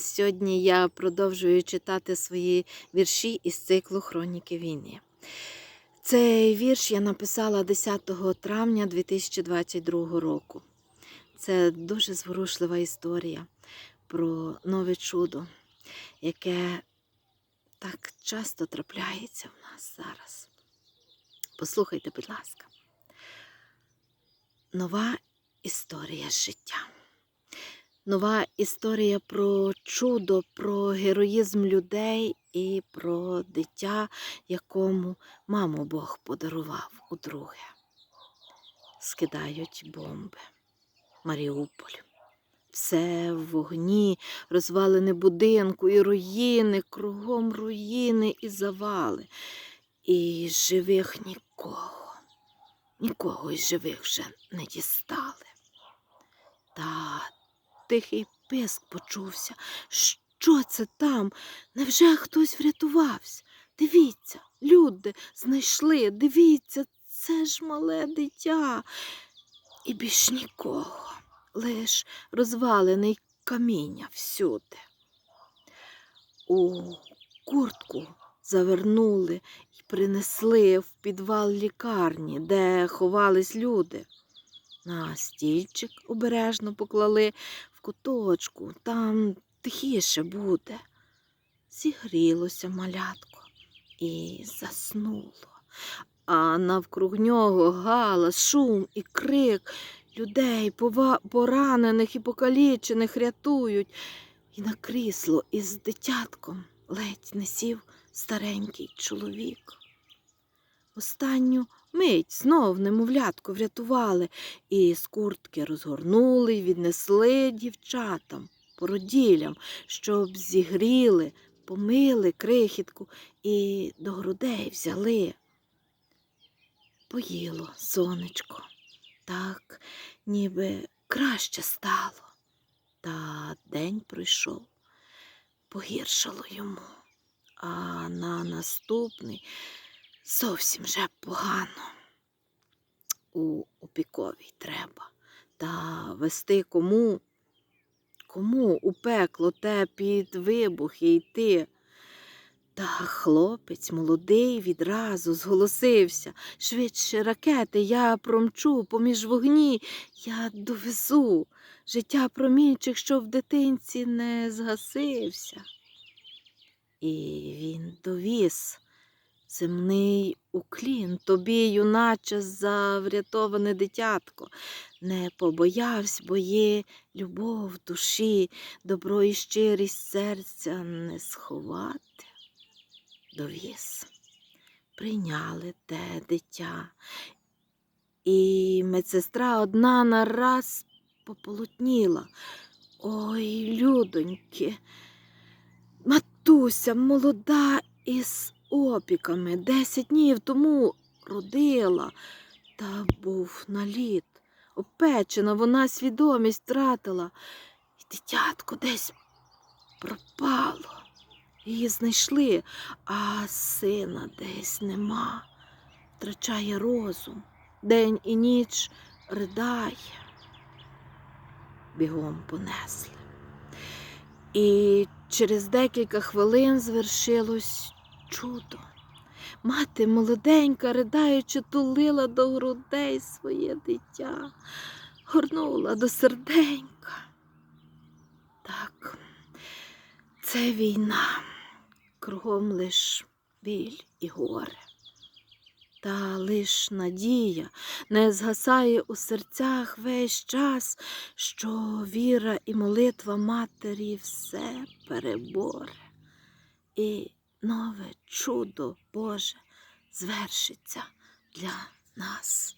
Сьогодні я продовжую читати свої вірші із циклу Хроніки війни. Цей вірш я написала 10 травня 2022 року. Це дуже зворушлива історія про нове чудо, яке так часто трапляється в нас зараз. Послухайте, будь ласка. Нова історія життя. Нова історія про чудо, про героїзм людей і про дитя, якому маму Бог подарував удруге. Скидають бомби. Маріуполь. Все в вогні, розвалене будинку і руїни, кругом руїни і завали. І живих нікого, нікого із живих вже не дістали. Та тихий писк почувся. Що це там? Невже хтось врятувався? Дивіться, люди знайшли, дивіться, це ж мале дитя. І більш нікого, лиш розвалений каміння всюди. У куртку завернули і принесли в підвал лікарні, де ховались люди. На стільчик обережно поклали куточку, там тихіше буде. Зігрілося малятко і заснуло. А навкруг нього галас, шум і крик. Людей поранених і покалічених рятують. І на крісло із дитятком ледь не сів старенький чоловік. Останню мить знов немовлятко врятували і з куртки розгорнули й віднесли дівчатам, породілям, щоб зігріли, помили крихітку і до грудей взяли. Поїло сонечко, так ніби краще стало. Та день пройшов, погіршало йому, а на наступний зовсім вже погано. У опіковій треба. Та вести кому? Кому у пекло те під вибухи йти? Та хлопець молодий відразу зголосився. Швидше ракети я промчу поміж вогні, я довезу життя промінчих, що в дитинці не згасився. І він довіз земний уклін тобі, юначе, за врятоване дитятко. Не побоявсь, бо є любов душі, добро і щирість серця не сховати. Довіз, прийняли те дитя. І медсестра одна нараз пополотніла. Ой, людоньки, матуся молода із опіками, десять днів тому родила, та був наліт. Опечена, вона свідомість втратила, і дитятко десь пропало. Її знайшли, а сина десь нема, втрачає розум, день і ніч ридає. Бігом понесли. І через декілька хвилин звершилось чудо. Мати молоденька, ридаючи, тулила до грудей своє дитя, горнула до серденька. Так, це війна, кругом лиш біль і горе. Та лиш надія не згасає у серцях весь час, що віра і молитва матері все переборе. І нове чудо Боже звершиться для нас.